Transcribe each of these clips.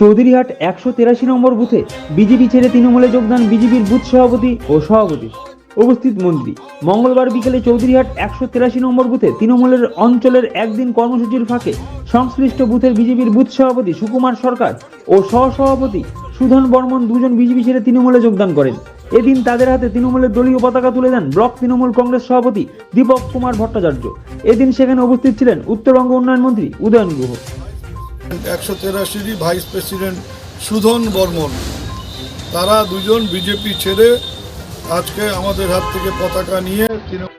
চৌধুরীহাট একশো তেরাশি নম্বর বুথে বিজেপি ছেড়ে তৃণমূলে যোগদান বিজেপির বুথ সভাপতি ও সভাপতি। উপস্থিত মন্ত্রী। মঙ্গলবার বিকেলে চৌধুরীহাট একশো তেরাশি নম্বর বুথে তৃণমূলের অঞ্চলের একদিন কর্মসূচির ফাঁকে সংশ্লিষ্ট বুথের বিজেপির বুথ সভাপতি সুকুমার সরকার ও সহসভাপতি সুধন বর্মন দুজন বিজেপি ছেড়ে তৃণমূলে যোগদান করেন। এদিন তাদের হাতে তৃণমূলের দলীয় পতাকা তুলে দেন ব্লক তৃণমূল কংগ্রেস সভাপতি দীপক কুমার ভট্টাচার্য। এদিন সেখানে উপস্থিত ছিলেন উত্তরবঙ্গ উন্নয়ন মন্ত্রী উদয়ন গুহ। একশো তেরাশিরই ভাইস প্রেসিডেন্ট সুধন বর্মন। তারা দুজন বিজেপি ছেড়ে আজকে আমাদের হাত থেকে পতাকা নিয়ে তৃণমূল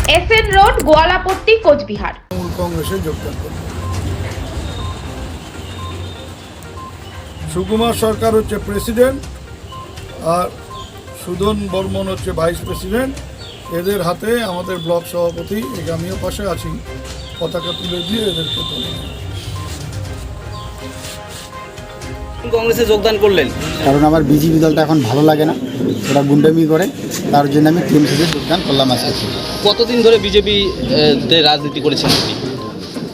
ফিটনেস এসএন রোড, গোয়ালাপট্টি, কোচবিহার। কংগ্রেসে সুকুমার সরকার হচ্ছে প্রেসিডেন্ট আর সুদন বর্মন হচ্ছে ভাইস প্রেসিডেন্ট। এদের হাতে আমাদের ব্লক সভাপতি আমিও পাশে আছি, পতাকা তুলে দিয়ে এদেরকে তুলে কংগ্রেসে যোগদান করলেন। কারণ আমার বিজেপি দলটা এখন ভালো লাগে না। ওরা গুন্ডামি করে। তার জন্য আমি টিএমসিতে যোগদান করলাম আজকে। কতদিন ধরে বিজেপি রাজনীতি করেছেন?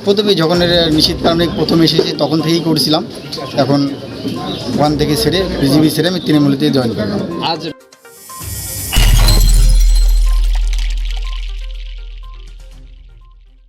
প্রথমে যখন নিশ্চিত কারণে প্রথম এসেছি তখন থেকেই করছিলাম। এখন ওখান থেকে ছেড়ে বিজেপি ছেড়ে আমি তৃণমূলতে জয়েন করলাম। আজ